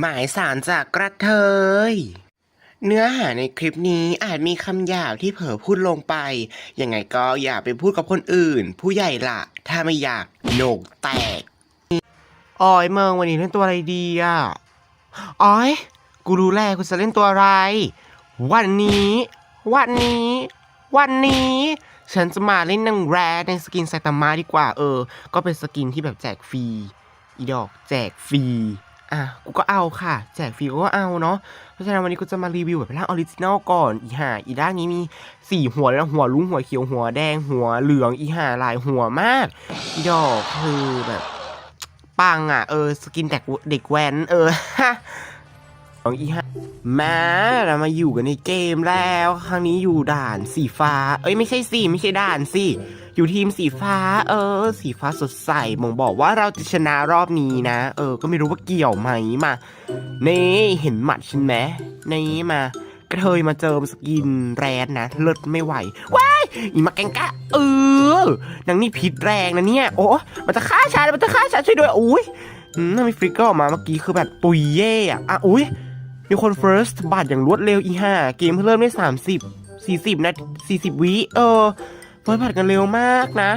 หมายสารจากกระเทย เนื้อหาในคลิปนี้อาจมีคำหยาบที่เผลอพูดลงไป ยังไงก็อย่าไปพูดกับคนอื่น ผู้ใหญ่ละถ้าไม่อยากโหนกแตกออยเมืองวันนี้เล่นตัวอะไรดีอะออย กูรู้แล้วกูจะเล่นตัวอะไร วันนี้ วันนี้ วันนี้ ฉันจะมาเล่นนางแรดในสกินไซตามะดีกว่า เออ ก็เป็นสกินที่แบบแจกฟรี อีดอกแจกฟรี อะกูก็เอาค่ะ แจกฟรีกูก็เอาเนาะเพราะฉะนั้นวันนี้กูจะมารีวิวแบบร่างออริจินอลก่อนอีห่าอีด้านนี้มีสี่หัวเลยนะหัวลุ้งหัวเขียวหัวแดงหัวเหลืองอีห่าหลายหัวมากอีดอกคือแบบปังอะเออสกินเด็กเด็กแว้นเออของอีห่ามาเรามาอยู่กันในเกมแล้ว ครั้งนี้อยู่ด่านสีฟ้า เอ้ยไม่ใช่สิไม่ใช่ด่านสิ อยู่ทีมสีฟ้า เออ สีฟ้าสดใสมองบอกว่าเราจะชนะรอบนี้นะ เออ ก็ไม่รู้ว่าเกี่ยวไหมมา นี่เห็นหมัดฉันไหมนี่มากระเทยมาเจอสกินแรดนะเลิศไม่ไหวว้ายอีมาแกงกะเออนางนี่พิษแรงนะเนี่ย โอ้มันจะฆ่าฉันมันจะฆ่าฉันช่วยด้วยอุ้ยอืมทำไมฟริกเกอร์ออกมาเมื่อกี้คือแบบตุยเย่อะอะอุ้ยมีคน first บัตรอย่างรวดเร็วอีห้าเกมเพิ่งเริ่มได้ 30 40 นะ 40 วิเออ เฟิร์สบัตรกันเร็วมากนะ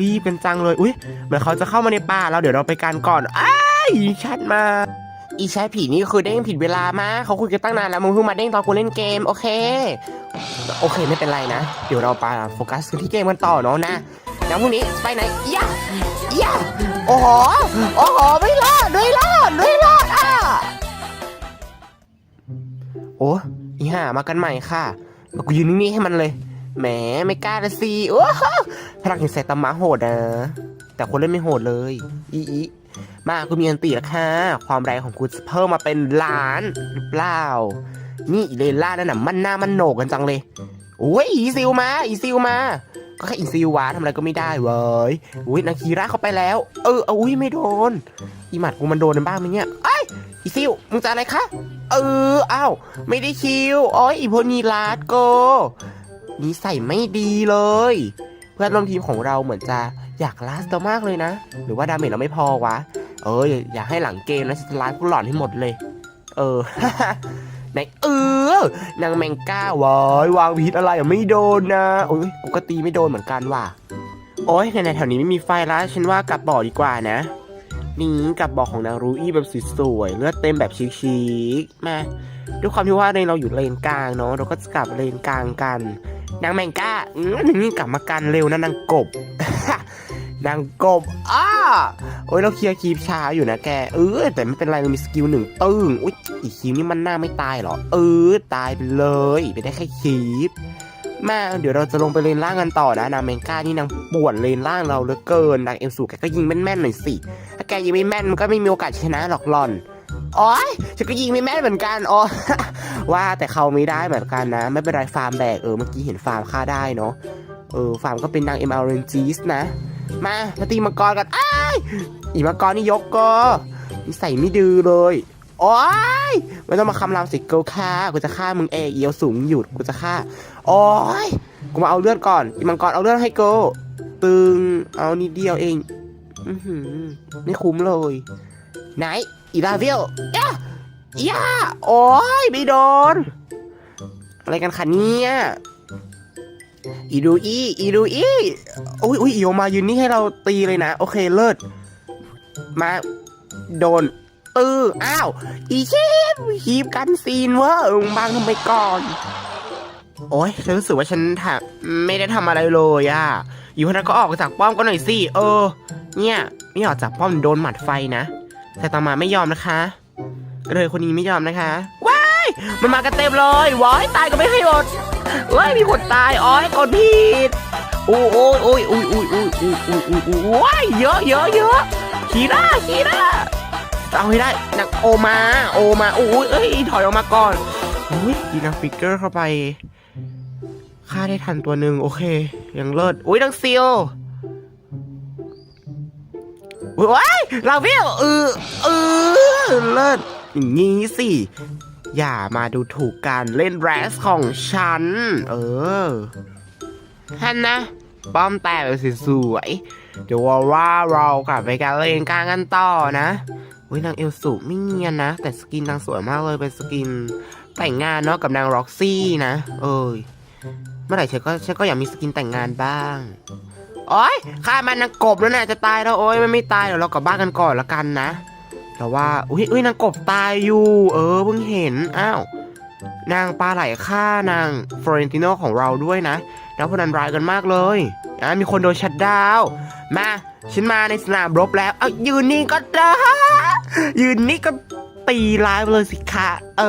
รีบกันจังเลย อุ้ยเหมือนเขาจะเข้ามาในป่าแล้วเดี๋ยวเราไปกันก่อนอ้ายชัดมาอีชายผีนี่คือเด้งผิดเวลามากเขาคุยกันตั้งนานแล้วมึงเพิ่งมาเด้งตอนกูเล่นเกม โอเค โอเคไม่เป็นไรนะ เดี๋ยวเราไปโฟกัสกันที่เกมกันต่อเนาะนะแล้วพรุ่งนี้ไปไหนย่าย่าโอ้โหโอ้โหไม่รอดไม่รอดไม่รอดอะโอ้อีห่ามากันใหม่ค่ะมากูยืนนิ่งๆให้มันเลย แหมไม่กล้าละสิโอ้โหพลังแห่งไซตามะโหดนะ แต่คนเล่นไม่โหดเลย อีอีมากูมีอันตีแล้วค่ะ ความแรงของกูจะเพิ่มมาเป็นล้านหรือเปล่า นี่อีเลล่านั่นน่ะมันหน้ามันโหนกกันจังเลยโอ้ยอีซิวมาอีซิวมา ก็แค่อีซิววะทำอะไรก็ไม่ได้เว้ยอุ้ยนาคีระเข้าไปแล้ว เอออุ้ยไม่โดน อีหมัดกูมันโดนบ้างไหมเนี่ยไอ้ยอีซิวมึงจะอะไรคะเอออ้าวไม่ได้คิวโอ้ยอีโพนีลาดโก นิสัยไม่ดีเลย เพื่อนร่วมทีมของเราเหมือนจะอยากลาสเรามากเลยนะ หรือว่าดาเมจเราไม่พอวะ เอออย่าให้หลังเกมนะจะลาสกูหลอนให้หมดเลย เออไหนเออนางแมงก้าวายวางพิษอะไรไม่โดนนะโอ้ยกูก็ตีไม่โดนเหมือนกันว่ะโอ้ยในแถวนี้ไม่มีไฟแล้วฉันว่ากลับบ่อดีกว่านะนี่กับบอกของนางรูอี้แบบสวยๆเลือดเต็มแบบชิคๆมาด้วยความที่ว่าในเราอยู่เลนกลางเนาะเราก็จะกลับเลนกลางกัน นางแมงก้าอืมนี่กลับมากันเร็วนะนางกบ นางกบอ้าโอ้ยเราเคลียร์คีบช้าอยู่นะแก เออแต่ไม่เป็นไรเรามีสกิลหนึ่งตึ้งอุ้ยอีคีบนี่มันหน้าไม่ตายหรอ เออ ตายไปเลยไปได้แค่คีบมาเดี๋ยวเราจะลงไปเลนล่างกันต่อนะนางแมงก้านี่นางป่วนเลนล่างเราเหลือเกินนางเอลสูแกก็ยิงแม่นๆหน่อยสิถ้าแกยิงไม่แม่นมันก็ไม่มีโอกาสชนะหรอกหลอน โอ้ยฉันก็ยิงไม่แม่นเหมือนกันอ๋อว่าแต่เขาไม่ได้เหมือนกันนะ ไม่เป็นไรฟาร์มแบกเออเมื่อกี้เห็นฟาร์มฆ่าได้เนาะเออฟาร์มก็เป็นนางเอ็มอาร์เรนจีสนะ มามาตีมังกรกันอ้ายอีมังกรนี่ยกก็นิสัยไม่ดื้อเลยโอ้ยไม่ต้องมาคำรามสิเกิลฆ่ากูจะฆ่ามึงเองเอียวสูงหยุดกูจะฆ่าโอ้ยกูมาเอาเลือดก่อนอีมังกรเอาเลือดให้กูตึงเอานิดเดียวเอง อือหือไม่คุ้มเลยไหน อีลาเวลย่าย่าโอ้ยไม่โดน อะไรกันคะเนี่ยอีดูอีอีดูอีอุ้ยอุ้ยอีโอมายืนนี่ให้เราตีเลยนะ โอเคเลิศมาโดนตื้ออ้าว อีเชฟคีบกันซีนเวะมึงบางทำไมก่อน โอ้ยฉันรู้สึกว่าฉันทำไม่ได้ทำอะไรเลยอะอยู่คนนั้นก็ออกจากป้อมก็หน่อยสิ เออ เนี่ย ไม่ออกจากป้อมโดนหมัดไฟนะ แต่ต่อมาไม่ยอมนะคะ กระเทยคนนี้ไม่ยอมนะคะ ว้าย มันมากันเต็มเลยว้ายตายก็ไม่ให้อดว้ายมีคนตาย อ้อยกดผิดโอ้ยโอ้ยโอ้ยโอ้ยโอ้ยโอ้ยโอ้ยโอ้ยโอ้ยโอ้ยว้ายเยอะเยอะเยอะขีร่าขีร่าจะเอาให้ได้นางโอมา โอมาโอ้ยเอ้ย ถอยออกมาก่อนอุ้ยดีนางฟิกเกอร์เข้าไปฆ่าได้ทันตัวหนึ่งโอเค ยังเลิศอุ้ยนางซีล ว้ายลาวิลเออเออเลิศอย่างงี้สิ อย่ามาดูถูกการเล่นแรสของฉัน เออท่านนะป้อมแตกแบบสวยๆเดี๋ยวว่าว่าเรากลับไปการเล่นกลางกันต่อนะอุ้ยนางเอลสุไม่เนียนนะ แต่สกินนางสวยมากเลยเป็นสกินแต่งงานเนาะกับนางร็อกซี่นะ เอ้ยเมื่อไหร่ฉันก็ฉันก็อยากมีสกินแต่งงานบ้าง โอ้ยฆ่ามันนางกบแล้วนะจะตายแล้วโอ้ยมันไม่ตายเดี๋ยวเรากลับบ้านกันก่อนละกันนะแต่ว่าอุ้ยอุ้ยนางกบตายอยู่ เออเพิ่งเห็นอ้าวนางปลาไหลฆ่านางฟลอเรนติโนของเราด้วยนะแล้วพนันร้ายกันมากเลยอะมีคนโดนชัดดาวมาฉันมาในสนามรบแล้วเอายืนนี่ก็ได้ยืนนี่ก็ตีร้ายไปเลยสิคะเอ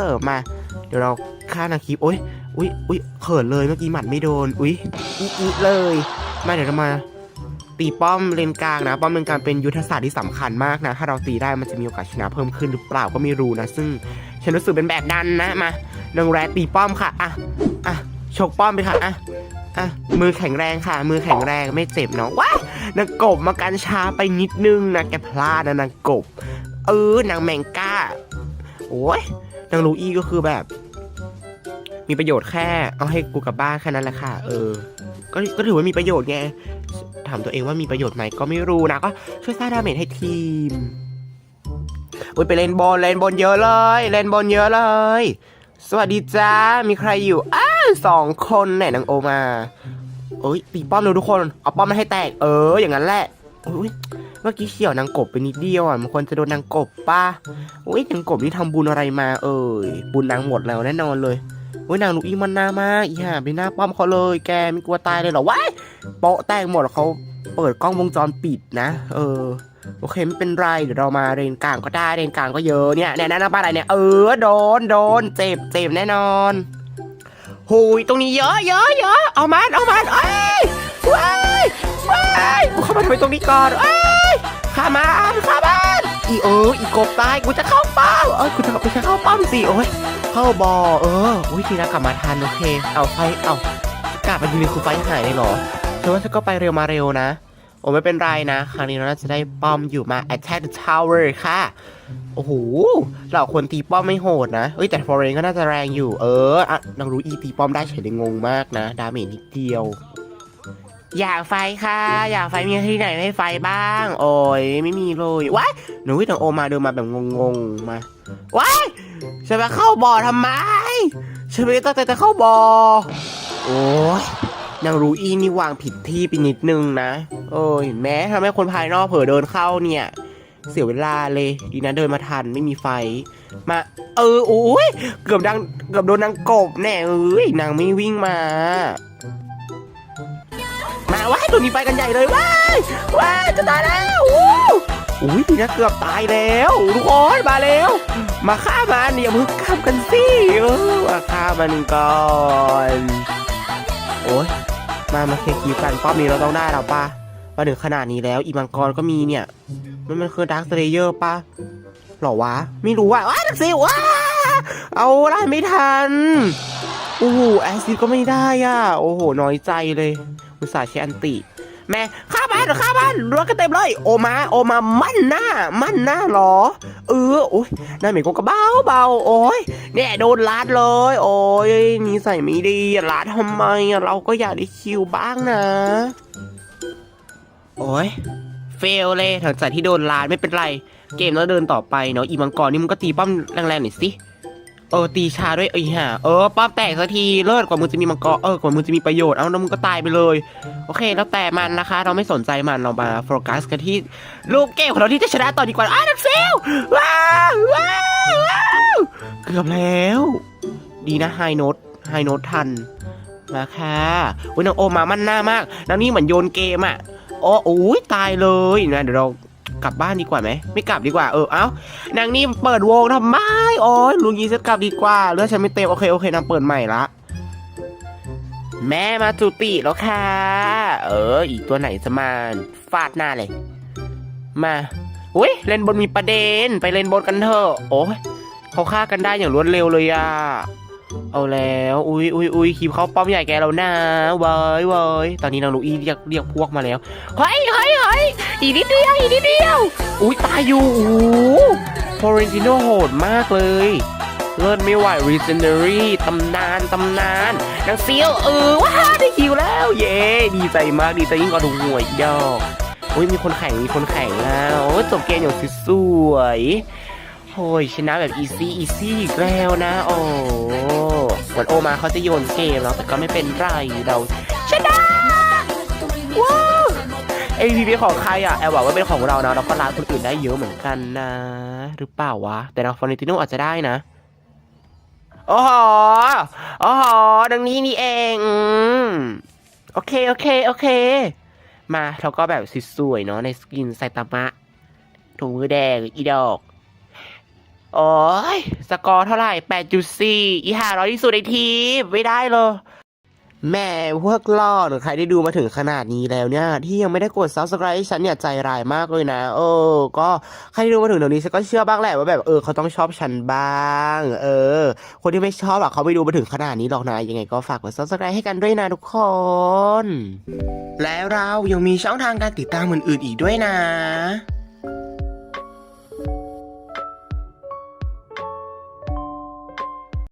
อมาเดี๋ยวเราฆ่านางคีโอ้ยอุ้ยอุ้ยเขินเลยเมื่อกี้หมัดไม่โดนอุ้ยอีอีเลย มาเดี๋ยวเรามาตีป้อมเลนกลางนะ ป้อมเลนกลางเป็นยุทธศาสตร์ที่สำคัญมากนะ ถ้าเราตีได้มันจะมีโอกาสชนะเพิ่มขึ้นหรือเปล่าก็ไม่รู้นะ ซึ่งฉันรู้สึกเป็นแบบนั้นนะ มานางแรตีป้อมค่ะ อะ อะ ชกป้อมไปค่ะ อะ อะ มือแข็งแรงค่ะ มือแข็งแรงไม่เจ็บเนาะ ว้านางกบมากันช้าไปนิดนึงนะแกพลาดนะนางกบ เออ นางแมงก้า โอ้ยนางลูอี้ก็คือแบบ มีประโยชน์แค่ เอาให้กูกลับบ้านแค่นั้นแหละค่ะ เออ ก็ก็ถือว่ามีประโยชน์ไง ถามตัวเองว่ามีประโยชน์ไหมก็ไม่รู้นะ ก็ช่วยสร้างดาเมจให้ทีมอุ้ยไปเล่นบอลเล่นบอลเยอะเลย เล่นบอลเยอะเลย สวัสดีจ้า มีใครอยู่ อ้าสองคนไหนนางโอมาเอ้ยตีป้อมเลยทุกคน เอาป้อมมาให้แตก เออ อย่างนั้นแหละอุ้ยเมื่อกี้เฉียวนางกบไปนิดเดียวอะมันควรจะโดนนางกบป่ะอุ้ยนางกบนี่ทำบุญอะไรมา เอ่ยบุญนางหมดแล้วแน่นอนเลย อุ้ยนางลูอีมันหน้ามากอีห่าไปหน้าป้อมเขาเลย แกไม่กลัวตายเลยเหรอว้ายโปะแตกหมดเขาเปิดกล้องวงจรปิดนะ เออ โอเคไม่เป็นไรเดี๋ยวเรามาเรนกลางก็ได้เรนกลางก็เยอะเนี่ยเนี่ยนะป้าอะไรเนี่ยเออโดนโดนเจ็บเจ็บแน่นอนหูยตรงนี้เยอะเยอะเยอะเอามันเอามันเอ้ยว้ายว้ายเข้ามาทำไมตรงนี้ก่อนเอ้ยข้ามันข้ามัน อีเอออีกบตายกูจะเข้าเป้าเอ้ยกูจะกูจะเข้าป้อมสิโอ้ยเข้าบอเอออุ้ยทีละกลับมาทันโอเค เอาไฟเอากลับมาทีนึงคือไฟหายเลยเหรอเธอว่าฉันก็ไปเร็วมาเร็วนะโอ้ไม่เป็นไรนะ ครั้งนี้เราน่าจะได้ป้อมอยู่มา attack the tower ค่ะ โอ้โหเราควรตีป้อมไม่โหดนะเอ้ยแต่ฟอร์เรนก็น่าจะแรงอยู่ เอออะนางรู้อีตีป้อมได้เฉยเลยงงมากนะ ดาเมจนิดเดียว อยากไฟค่ะ อยากไฟมีที่ไหนให้ไฟบ้าง โอ้ยไม่มีเลยว้ายหนูวิทางโอมาเดินมาแบบงงๆมาว้ายฉันมาเข้าบ่อทำไมฉันไม่ได้ตั้งใจจะเข้าบ่อโอ้ยนางรูอีนี่วางผิดที่ไปนิดนึงนะเออเห็นไหมทำให้คนภายนอกเผลอเดินเข้าเนี่ย เสียเวลาเลยดีนะเดินมาทันไม่มีไฟ มา เออโอ้ยเกือบดังเกือบโดนนางกบแน่เอ้ยนางไม่วิ่งมามา ว้ายตัวนี้ไปกันใหญ่เลยว้ายว้ายจะตายแล้วอุ้ยดีนะเกือบตายแล้วทุกคนมาแล้ว มาฆ่ามันอย่าเพิ่งข้ามกันสิเออมาฆ่ามันก่อนโอ้ยมามาเคลียร์คิวกันป้อมนี้เราต้องได้แล้วปะมาถึงขนาดนี้แล้ว อีมังกรก็มีเนี่ย มันมันคือดาร์คเ a เยอร์ป่ะหรอวะ ไม่รู้ว่าว้าดักซิว้าเอาได้ไม่ทันโอ้โหแอซิดก็ไม่ได้อะ โอ้โห น้อยใจเลย อุตส่าห์ใช้อันติ แม่ข้าบ้านข้าบ้านรถกันเต็มเลยโอมาโอมามั่นหน้า มั่นหน้าหรอ เออโอ้ยหน้าเหม็นกูกระเบาเบาโอ้ยเนี่ยโดนลาดเลย โอ้ยนิสัยไม่ดีอะลาดทำไมเราก็อยากได้คิวบ้างนะ โอ้ยเฟลเลยหลังจากที่โดนลาดไม่เป็นไร เกมแล้วเดินต่อไปเนาะอีมังกรนี่มึงก็ตีป้อมแรงๆหน่อยสิ เออตีชาด้วยเอ้ห่าเออป้อมแตกสักทีเลิศกว่ามึงจะมีมังกรเออกว่ามึงจะมีประโยชน์เอาแล้วมึงก็ตายไปเลย โอเค แล้วแต่มันนะคะ เราไม่สนใจมันเรามาโฟกัสกันที่ลูกเกมของเราที่จะชนะต่อดีกว่าอ้าวนักเซลว้าวว้าวว้าวเกือบแล้ว ดีนะไฮโน t ไฮโน t ทันมาค่ะอุ้ยนางโอมามั่นหน้ามากนางนี่เหมือนโยนเกมอะโอ้โอ้ยตายเลยนะเดี๋ยวเรา กลับบ้านดีกว่าไหมไม่กลับดีกว่าเออเอ้านางนี่เปิดวงทำไมโอ้ยลุงยีจะกลับดีกว่าเลือดฉันไม่เต็มโอเคโอเคนางเปิดใหม่ละแม่มาจุติแล้วค่ะ เออ อีกตัวไหนจะมาฟาดหน้าเลย มาอุ้ยเล่นบนมีประเด็นไปเล่นบนกันเถอะโอ้ยเขาฆ่ากันได้อย่างรวดเร็วเลยอะ เอาแล้ว อุ้ยอุ้ยอุ้ยคีบเข้าป้อมใหญ่แกแล้วนะเว้ยเว้ยตอนนี้นางลูอี้เรียกเรียกพวกมาแล้ว เฮ้ยเฮ้ยเฮ้ยอีนิดเดียวอีนิดเดียว อุ้ยตายอยู่โอ้ฟอเรนติโนโหดมากเลย เลิศไม่ไหว Regenery ตำนาน ตำนานนางเซียวเออว้าได้คิวแล้ว เย้ดีใจมากดีใจยิ่งกว่าถูหวยดอกอุ้ยมีคนแข่งมีคนแข่งแล้วโอ้ยจบเกมอย่างสวยๆ โอ้ยชนะแบบอีซี่อีซี่อีกแล้วนะ โอ้เหมือนโอมาเขาจะโยนเกมแล้วแต่ก็ไม่เป็นไรเราชนะว้าวเอ็มพีของใครอะแอลบอกว่าเป็นของเรานะเราก็ลาคนอื่นได้เยอะเหมือนกันนะ หรือเปล่าวะ แต่เราฟอนติโนอาจจะได้นะโอ้โหโอ้โหดังนี้นี่เองโอเค โอเค โอเค มาเราก็แบบสวยๆเนาะในสกินไซตามะถุงมือแดงอีดอก โอ้ยสกอร์เท่าไหร่8.4อีห่าร้อยที่สุดในทีมไม่ได้เลยแม่พวกล่อหรือใครได้ดูมาถึงขนาดนี้แล้วเนี่ย ที่ยังไม่ได้กด subscribe ให้ฉันเนี่ยใจร้ายมากเลยนะ เออ ก็ใครที่ดูมาถึงตรงนี้ฉันก็เชื่อบ้างแหละว่าแบบเออเขาต้องชอบฉันบ้าง เออ คนที่ไม่ชอบอะเขาไม่ดูมาถึงขนาดนี้หรอกนะยังไงก็ฝากกด subscribe ให้กันด้วยนะทุกคน แล้วเรายังมีช่องทางการติดตามอื่นๆอีกด้วยนะ